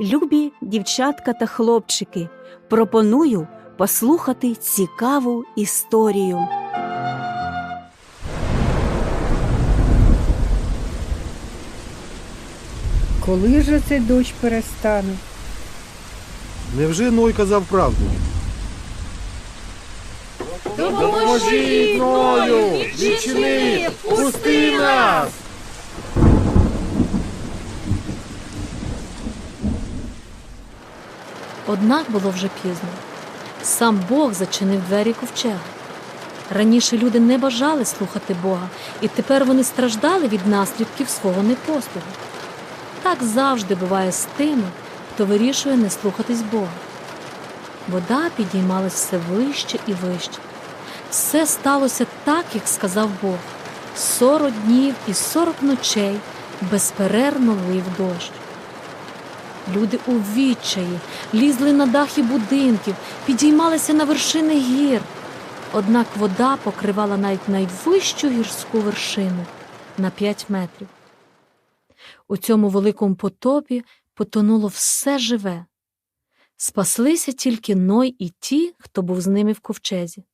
Любі дівчатка та хлопчики, пропоную послухати цікаву історію. Коли же цей дощ перестане? Невже Ной казав правду? Допоможіть Ною! Відчини! Пусти нас! Однак було вже пізно. Сам Бог зачинив двері ковчега. Раніше люди не бажали слухати Бога, і тепер вони страждали від наслідків свого непослуху. Так завжди буває з тими, хто вирішує не слухатись Бога. Вода підіймалась все вище і вище. Все сталося так, як сказав Бог. Сорок днів і сорок ночей безперервно лив дощ. Люди у відчаї лізли на дахи будинків, підіймалися на вершини гір. Однак вода покривала навіть найвищу гірську вершину на 5 метрів. У цьому великому потопі потонуло все живе. Спаслися тільки Ной і ті, хто був з ними в ковчезі.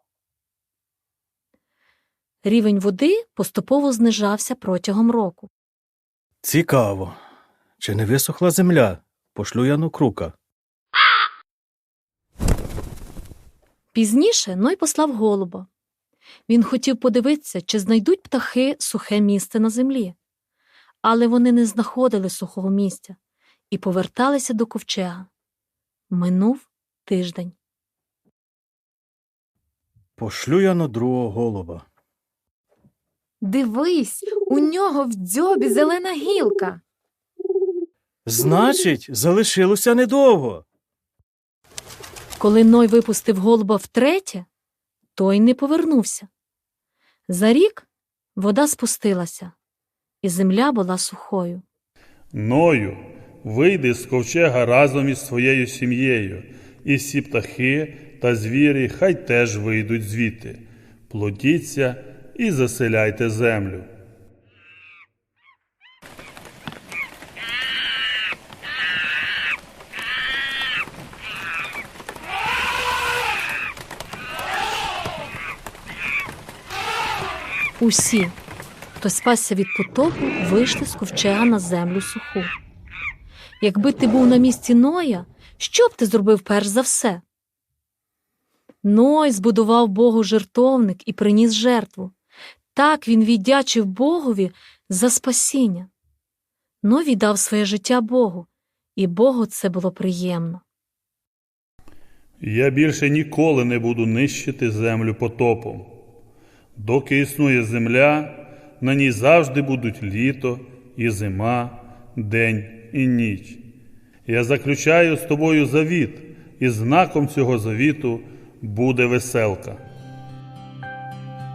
Рівень води поступово знижався протягом року. Цікаво. Чи не висохла земля? Пошлю я на крука. Пізніше Ной послав голуба. Він хотів подивитися, чи знайдуть птахи сухе місце на землі. Але вони не знаходили сухого місця і поверталися до ковчега. Минув тиждень. Пошлю я на другого голуба. Дивись, у нього в дзьобі зелена гілка. Значить, залишилося недовго. Коли Ной випустив голуба втретє, той не повернувся. За рік вода спустилася, і земля була сухою. Ною, вийди з ковчега разом із своєю сім'єю, і всі птахи та звірі хай теж вийдуть звідти. Плодіться і заселяйте землю. Усі, хто спасся від потопу, вийшли з ковчега на землю суху. Якби ти був на місці Ноя, що б ти зробив перш за все? Ной збудував Богу жертовник і приніс жертву. Так він віддячив Богові за спасіння. Ной віддав своє життя Богу, і Богу це було приємно. Я більше ніколи не буду нищити землю потопом. Доки існує земля, на ній завжди будуть літо і зима, день і ніч. Я заключаю з тобою завіт, і знаком цього завіту буде веселка.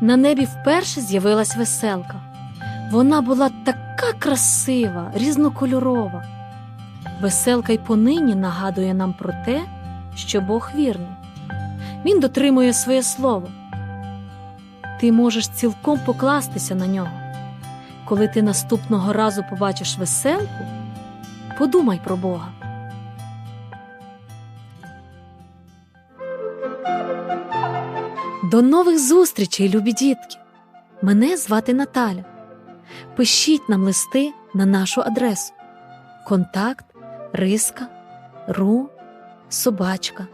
На небі вперше з'явилась веселка. Вона була така красива, різнокольорова. Веселка й понині нагадує нам про те, що Бог вірний. Він дотримує своє слово. Ти можеш цілком покластися на нього. Коли ти наступного разу побачиш веселку, подумай про Бога. До нових зустрічей, любі дітки! Мене звати Наталя. Пишіть нам листи на нашу адресу контакт риска ру собачка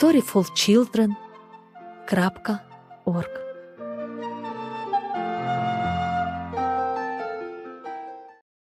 storyfulchildren.org